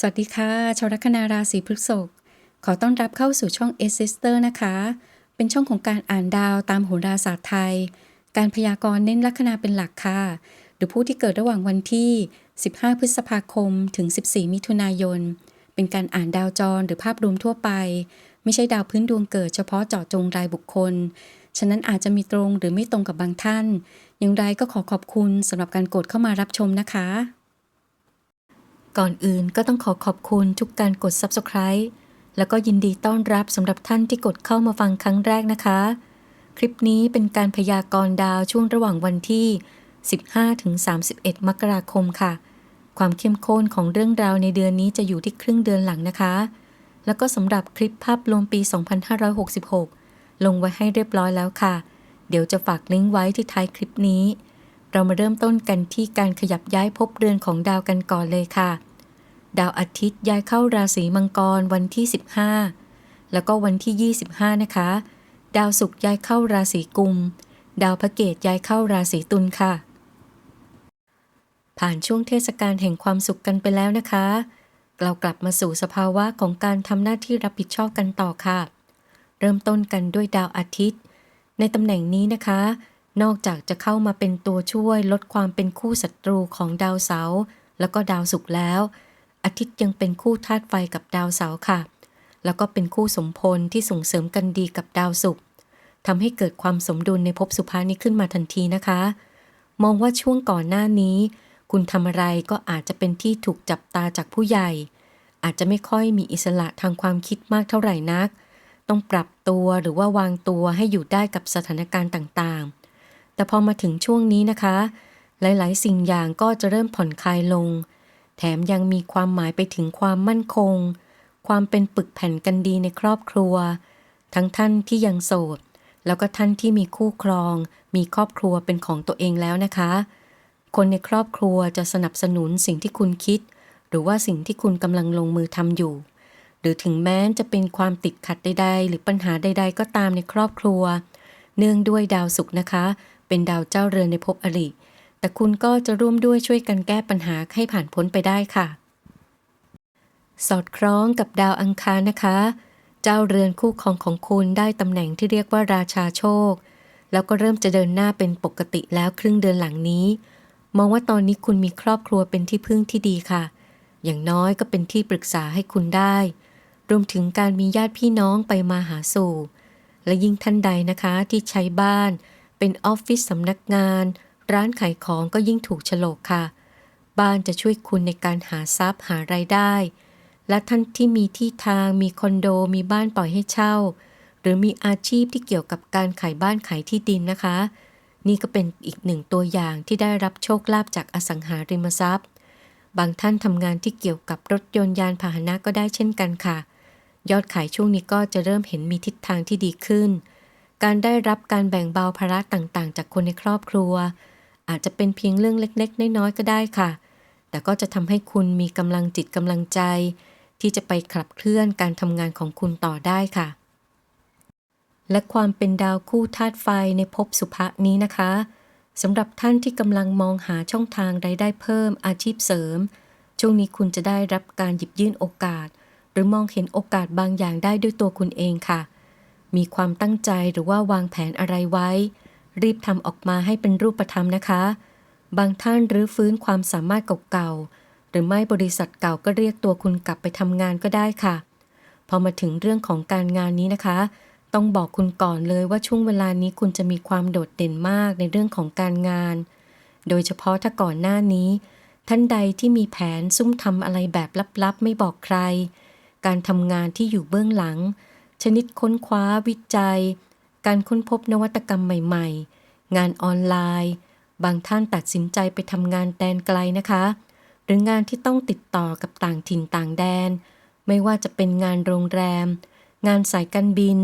สวัสดีค่ะ ชาวลัคนาราศีพฤษภขอต้อนรับเข้าสู่ช่อง S Sister นะคะ เป็นช่องของการอ่านดาวตามโหราศาสตร์ไทย การพยากรณ์เน้นลัคนาเป็นหลักค่ะ หรือผู้ที่เกิดระหว่างวันที่ 15 พฤษภาคม ถึง 14 มิถุนายน เป็นการอ่านดาวจรหรือภาพรวมทั่วไป ไม่ใช่ดาวพื้นดวงเกิดเฉพาะเจาะจงรายบุคคล ฉะนั้นอาจจะมีตรงหรือไม่ตรงกับบางท่าน อย่างไรก็ขอขอบคุณสำหรับการกดเข้ามารับชมนะคะ ก่อนอื่นก็ต้องขอขอบคุณทุกการกด Subscribe แล้วก็ยินดีต้อนรับสำหรับท่านที่กดเข้ามาฟังครั้งแรกนะคะ คลิปนี้เป็นการพยากรณ์ดาวช่วงระหว่างวันที่ 15-31 มกราคมค่ะ ความเข้มข้นของเรื่องราวในเดือนนี้จะอยู่ที่ครึ่งเดือนหลังนะคะ แล้วก็สำหรับคลิปภาพรวมปี 2566 ลงไว้ให้เรียบร้อยแล้วค่ะ เดี๋ยวจะฝากลิงก์ไว้ที่ท้ายคลิปนี้ เรามาเริ่มต้นกันที่การขยับย้ายภพเรือนของดาวกันก่อนเลยค่ะ ดาวอาทิตย์ย้ายเข้าราศีมังกรวันที่ 15 แล้วก็วันที่ 25 นะคะ ดาวศุกร์ย้ายเข้าราศีกุม ดาวพระเกตย้ายเข้าราศีตุลค่ะ ผ่านช่วงเทศกาลแห่งความสุขกันไปแล้วนะคะ เรากลับมาสู่สภาวะของการทำหน้าที่รับผิดชอบกันต่อค่ะ เริ่มต้นกันด้วยดาวอาทิตย์ ในตำแหน่งนี้นะคะ นอกจากจะเข้ามาเป็นตัวช่วยลดความเป็นคู่ศัตรูของดาวเสาร์แล้วก็ดาวศุกร์แล้ว อาทิตย์ยังเป็นคู่ธาตุไฟกับดาวเสาร์ค่ะ แล้วก็เป็นคู่สมพลที่ส่งเสริมกันดีกับดาวศุกร์ทำให้เกิดความสมดุลในภพสุภานี้ขึ้นมาทันทีนะคะ มองว่าช่วงก่อนหน้านี้ คุณทำอะไรก็อาจจะเป็นที่ถูกจับตาจากผู้ใหญ่ อาจจะไม่ค่อยมีอิสระทางความคิดมากเท่าไหร่นัก ต้องปรับตัวหรือว่าวางตัวให้อยู่ได้กับสถานการณ์ต่างๆ แต่พอมาถึงช่วงนี้นะคะ หลายๆ สิ่งอย่างก็จะเริ่มผ่อนคลายลง แถมยังมีความหมายไปถึงความมั่นคง ความเป็นปึกแผ่นกันดีในครอบครัว ทั้งท่านที่ยังโสด แล้วก็ท่านที่มีคู่ครอง มีครอบครัวเป็นของตัวเองแล้วนะคะ คนในครอบครัวจะสนับสนุนสิ่งที่คุณคิด หรือว่าสิ่งที่คุณกำลังลงมือทำอยู่ หรือถึงแม้จะเป็นความติดขัดใดๆ หรือปัญหาใด ๆ ก็ตามในครอบครัว เนื่องด้วยดาวศุกร์นะคะ เป็นดาวเจ้าเรือนในภพอริแต่คุณก็จะร่วมด้วยช่วยกันแก้ปัญหาให้ผ่านพ้นไปได้ค่ะ สอดคล้องกับดาวอังคารนะคะ เจ้าเรือนคู่ครองของคุณได้ตำแหน่งที่เรียกว่าราชาโชค แล้วก็เริ่มจะเดินหน้าเป็นปกติแล้วครึ่งเดือนหลังนี้ มองว่าตอนนี้คุณมีครอบครัวเป็นที่พึ่งที่ดีค่ะ อย่างน้อยก็เป็นที่ปรึกษาให้คุณได้ รวมถึงการมีญาติพี่น้องไปมาหาสู่ และยิ่งท่านใดนะคะที่ใช้บ้าน เป็นออฟฟิศสำนักงาน ร้านขายของก็ยิ่งถูกฉลกค่ะ บ้านจะช่วยคุณในการหาทรัพย์หารายได้ และท่านที่มีที่ทางมีคอนโดมีบ้านปล่อยให้เช่า หรือมีอาชีพที่เกี่ยวกับการขายบ้านขายที่ดินนะคะ นี่ก็เป็นอีกหนึ่งตัวอย่างที่ได้รับโชคลาภจากอสังหาริมทรัพย์ บางท่านทำงานที่เกี่ยวกับรถยนต์ยานพาหนะก็ได้เช่นกันค่ะ ยอดขายช่วงนี้ก็จะเริ่มเห็นมีทิศทางที่ดีขึ้น การได้รับการแบ่งเบาภาระต่างๆ จากคนในครอบครัว อาจจะเป็นเพียงเรื่องเล็ก ๆ น้อยๆก็ได้ค่ะ แต่ก็จะทำให้คุณมีกำลังจิตกำลังใจ ที่จะไปขับเคลื่อนการทำงานของคุณต่อได้ค่ะ และความเป็นดาวคู่ธาตุไฟในภพสุภะนี้นะคะสำหรับท่านที่กำลังมองหาช่องทางรายได้เพิ่มอาชีพเสริม ช่วงนี้คุณจะได้รับการหยิบยื่นโอกาส หรือมองเห็นโอกาสบางอย่างได้ด้วยตัวคุณเองค่ะ มีความตั้งใจหรือว่าวางแผนอะไรไว้ รีบทำออกมาให้เป็นรูปธรรมนะคะ บางท่านรื้อฟื้นความสามารถเก่าๆ หรือไม่บริษัทเก่าก็เรียกตัวคุณกลับไปทำงานก็ได้ค่ะ พอมาถึงเรื่องของการงานนี้นะคะ ต้องบอกคุณก่อนเลยว่าช่วงเวลานี้คุณจะมีความโดดเด่นมากในเรื่องของการงาน โดยเฉพาะถ้าก่อนหน้านี้ ท่านใดที่มีแผนซุ่มทำอะไรแบบลับๆ ไม่บอกใคร การทำงานที่อยู่เบื้องหลัง ชนิดค้นคว้าวิจัย การค้นพบนวัตกรรมใหม่ ๆ งานออนไลน์ บางท่านตัดสินใจไปทำงานแดนไกลนะคะ หรืองานที่ต้องติดต่อกับต่างถิ่นต่างแดน ไม่ว่าจะเป็นงานโรงแรม งานสายการบิน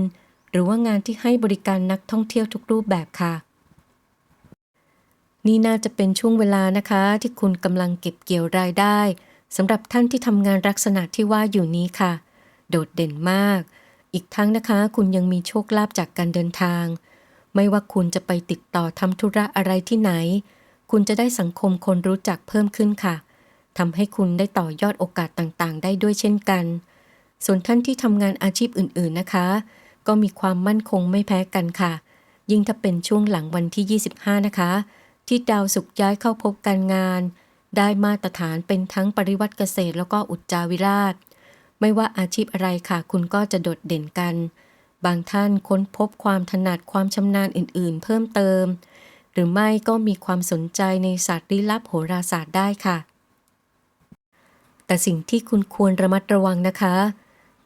หรือว่างานที่ให้บริการนักท่องเที่ยวทุกรูปแบบค่ะนี่น่าจะเป็นช่วงเวลานะคะ ที่คุณกำลังเก็บเกี่ยวรายได้สำหรับท่านที่ทำงานลักษณะที่ว่าอยู่นี้ค่ะ โดดเด่นมาก อีกทั้งนะคะ คุณยังมีโชคลาภจากการเดินทาง ไม่ว่าคุณจะไปติดต่อทำธุระอะไรที่ไหน คุณจะได้สังคมคนรู้จักเพิ่มขึ้นค่ะทำให้คุณได้ต่อยอดโอกาสต่างๆ ได้ด้วยเช่นกัน ส่วนท่านที่ทำงานอาชีพอื่นๆนะคะ ก็มีความมั่นคงไม่แพ้กันค่ะ ยิ่งถ้าเป็นช่วงหลังวันที่ 25 นะคะ ที่ดาวสุกย้ายเข้าพบการงาน ได้มาตรฐานเป็นทั้งปริวัติเกษตรแล้วก็อุจจาวิราช ไม่ว่าอาชีพอะไรค่ะ คุณก็จะโดดเด่นกัน บางท่านค้นพบความถนัดความชำนาญอื่น ๆ เพิ่มเติม หรือไม่ก็มีความสนใจในศาสตร์ลี้ลับโหราศาสตร์ได้ค่ะ แต่สิ่งที่คุณควรระมัดระวังนะคะ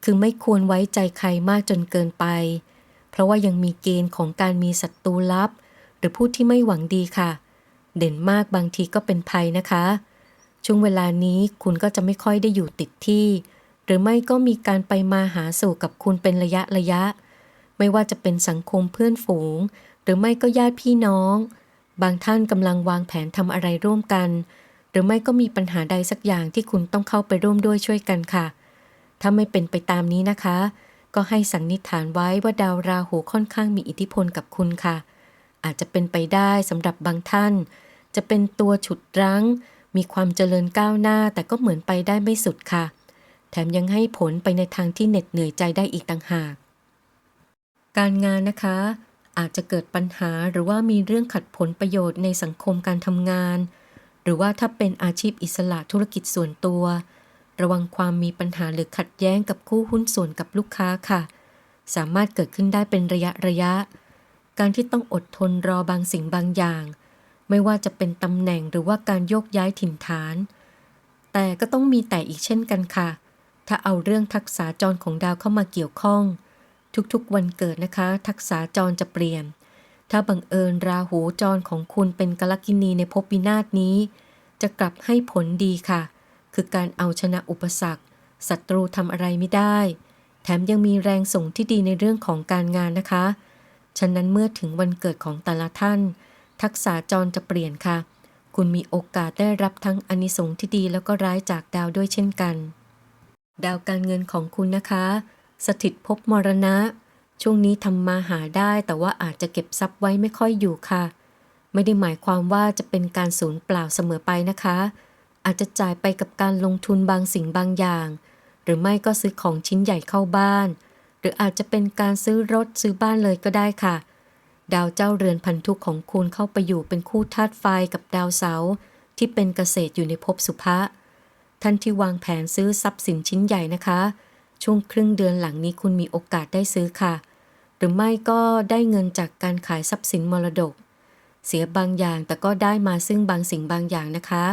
คือไม่ควรไว้ใจใครมากจนเกินไป เพราะว่ายังมีเกณฑ์ของการมีศัตรูลับ หรือผู้ที่ไม่หวังดีค่ะ เด่นมากบางทีก็เป็นภัยนะคะ ช่วงเวลานี้คุณก็จะไม่ค่อยได้อยู่ติดที่ หรือไม่ก็มีการไปมาหาสู่กับคุณเป็นระยะระยะ ไม่ว่าจะเป็นสังคมเพื่อนฝูง หรือไม่ก็ญาติพี่น้อง บางท่านกำลังวางแผนทำอะไรร่วมกัน หรือไม่ก็มีปัญหาใดสักอย่างที่คุณต้องเข้าไปร่วมด้วยช่วยกันค่ะ ถ้าไม่เป็นไปตามนี้นะคะ ก็ให้สันนิษฐานไว้ว่าดาวราหูค่อนข้างมีอิทธิพลกับคุณค่ะ อาจจะเป็นไปได้สำหรับบางท่าน จะเป็นตัวฉุดรั้ง มีความเจริญก้าวหน้าแต่ก็เหมือนไปได้ไม่สุดค่ะ แถมยังให้ผลไปในทางที่เหน็ดเหนื่อยใจได้อีกต่างหาก การงานนะคะ อาจจะเกิดปัญหาหรือว่ามีเรื่องขัดผลประโยชน์ในสังคมการทำงาน หรือว่าถ้าเป็นอาชีพอิสระธุรกิจส่วนตัว ระวังความมีปัญหาหรือขัดแย้งกับคู่หุ้นส่วนกับลูกค้าค่ะ สามารถเกิดขึ้นได้เป็นระยะระยะ การที่ต้องอดทนรอบางสิ่งบางอย่าง ไม่ว่าจะเป็นตำแหน่งหรือว่าการโยกย้ายถิ่นฐาน แต่ก็ต้องมีแต่อีกเช่นกันค่ะ ถ้าเอาเรื่องทักษะจรของดาวเข้ามาเกี่ยวข้อง ทุกๆวันเกิดนะคะ ทักษะจรจะเปลี่ยน ถ้าบังเอิญราหูจรของคุณเป็นกลกินีในภพวินาศนี้ จะกลับให้ผลดีค่ะ คือการเอาชนะอุปสรรคศัตรูทำอะไรไม่ได้ แถมยังมีแรงส่งที่ดีในเรื่องของการงานนะคะ ฉะนั้นเมื่อถึงวันเกิดของแต่ละท่าน ทักษะจรจะเปลี่ยนค่ะ คุณมีโอกาสได้รับทั้งอนิสงส์ที่ดีแล้วก็ร้ายจากดาวด้วยเช่นกัน ดาวการเงินของคุณนะคะ สถิตภพมรณะ ช่วงนี้ทำมาหาได้แต่ว่าอาจจะเก็บทรัพย์ไว้ไม่ค่อยอยู่ค่ะ ไม่ได้หมายความว่าจะเป็นการสูญเปล่าเสมอไปนะคะ อาจจะจ่ายไปกับการลงทุนบางสิ่งบางอย่าง หรือไม่ก็ซื้อของชิ้นใหญ่เข้าบ้าน หรืออาจจะเป็นการซื้อรถซื้อบ้านเลยก็ได้ค่ะ ดาวเจ้าเรือนพันธุของคุณเข้าไปอยู่เป็นคู่ธาตุไฟกับดาวเสาร์ที่เป็นเกษตรอยู่ในภพสุภะ ท่านที่วางแผนซื้อทรัพย์สินชิ้นใหญ่นะคะ ช่วงครึ่งเดือนหลังนี้คุณมีโอกาสได้ซื้อค่ะ หรือไม่ก็ได้เงินจากการขายทรัพย์สินมรดก เสียบางอย่างแต่ก็ได้มาซึ่งบางสิ่งบางอย่างนะคะ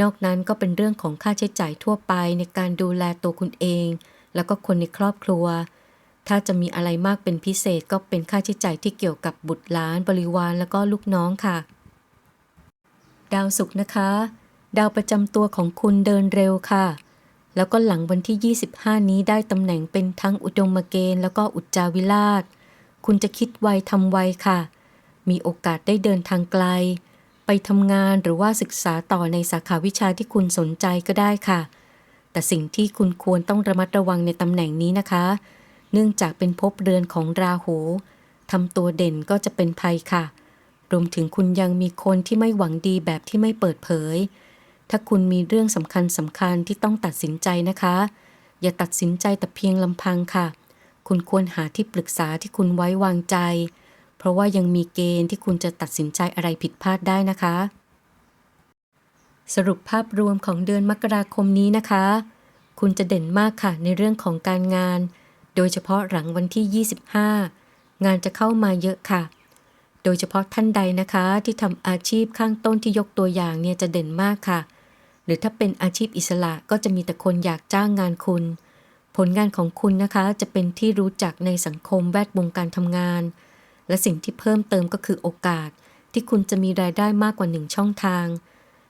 นอกนั้นก็เป็นเรื่องของค่าใช้จ่ายทั่วไปในการดูแลตัวคุณเอง แล้วก็คนในครอบครัว ถ้าจะมีอะไรมากเป็นพิเศษก็เป็นค่าใช้จ่ายที่เกี่ยวกับบุตรหลานบริวารแล้วก็ลูกน้องค่ะ ดาวศุกร์นะคะ ดาวประจำตัวของคุณเดินเร็วค่ะ แล้วก็หลังวันที่ 25 นี้ได้ตำแหน่งเป็นทั้งอุดมเกณฑ์แล้วก็อุจจาวิราช คุณจะคิดไวทำไวค่ะ มีโอกาสได้เดินทางไกล ไปทำงานหรือว่าศึกษาต่อในสาขาวิชาที่คุณสนใจก็ได้ค่ะ แต่สิ่งที่คุณควรต้องระมัดระวังในตำแหน่งนี้นะคะ เนื่องจากเป็นภพเรือนของราหูทำตัวเด่นก็จะเป็นภัยค่ะ รวมถึงคุณยังมีคนที่ไม่หวังดีแบบที่ไม่เปิดเผย ถ้าคุณมีเรื่องสำคัญสำคัญที่ต้องตัดสินใจนะคะ อย่าตัดสินใจแต่เพียงลำพังค่ะ คุณควรหาที่ปรึกษาที่คุณไว้วางใจ เพราะว่ายังมีเกณฑ์ที่คุณจะตัดสินใจอะไรผิดพลาดได้นะคะ สรุปภาพรวมของเดือนมกราคมนี้นะคะ คุณจะเด่นมากค่ะในเรื่องของการงาน โดยเฉพาะหลังวันที่ 25 งานจะเข้ามาเยอะค่ะโดยเฉพาะท่านใดนะคะที่ทำอาชีพข้างต้นที่ยกตัวอย่างเนี่ยจะเด่นมากค่ะ รือถ้าเป็นอาชีพอิสระก็จะมีแต่คนอยากจ้างงานคุณ ผลงานของคุณนะคะจะเป็นที่รู้จักในสังคมแวดวงการทำงาน และสิ่งที่เพิ่มเติมก็คือโอกาส ที่คุณจะมีรายได้มากกว่าหนึ่งช่องทาง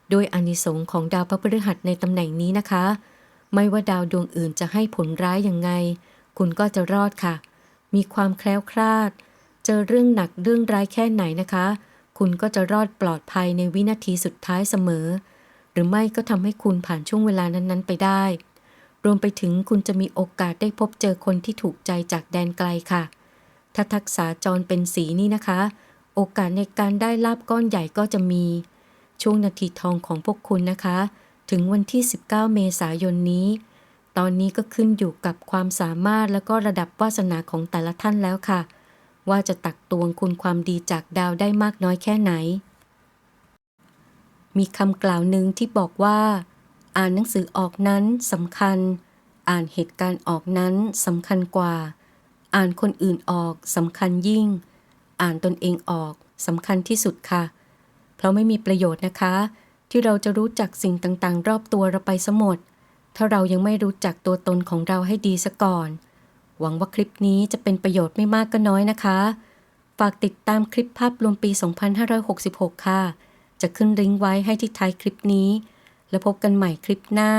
โดยอานิสงส์ของดาวพระพฤหัสในตำแหน่งนี้นะคะ ไม่ว่าดาวดวงอื่นจะให้ผลร้ายอย่างไง คุณก็จะรอดค่ะ มีความแคล้วคลาด เจอเรื่องหนักเรื่องร้ายแค่ไหนนะคะ คุณก็จะรอดปลอดภัยในวินาทีสุดท้ายเสมอ หรือไม่ก็ทำให้คุณผ่านช่วงเวลานั้นๆ ไปได้ รวมไปถึงคุณจะมีโอกาสได้พบเจอคนที่ถูกใจจากแดนไกลค่ะ ถ้าทักษะจรเป็นสีนี่นะคะ โอกาสในการได้ลาบก้อนใหญ่ก็จะมี ช่วงนาทีทองของพวกคุณนะคะ ถึงวันที่ 19 เมษายนนี้ ตอนนี้ก็ขึ้นอยู่กับความสามารถและก็ระดับวาสนาของแต่ละท่านแล้วค่ะ ว่าจะตักตวงคุณความดีจากดาวได้มากน้อยแค่ไหน มีคำกล่าวหนึ่งที่บอกว่า อ่านหนังสือออกนั้นสำคัญ อ่านเหตุการณ์ออกนั้นสำคัญกว่า อ่านคนอื่นออกสำคัญยิ่ง อ่านตนเองออกสำคัญที่สุดค่ะ เพราะไม่มีประโยชน์นะคะ ที่เราจะรู้จักสิ่งต่างๆ รอบตัวเราไปสมด ถ้าเรายังไม่รู้จักตัวตนของเราให้ดีซะก่อน หวังว่าคลิปนี้จะเป็นประโยชน์ไม่มากก็น้อยนะคะ ฝากติดตามคลิปภาพรวมปี 2566 ค่ะ จะขึ้นลิงก์ไว้ให้ที่ท้ายคลิปนี้ แล้วพบกันใหม่คลิปหน้า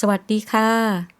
สวัสดีค่ะ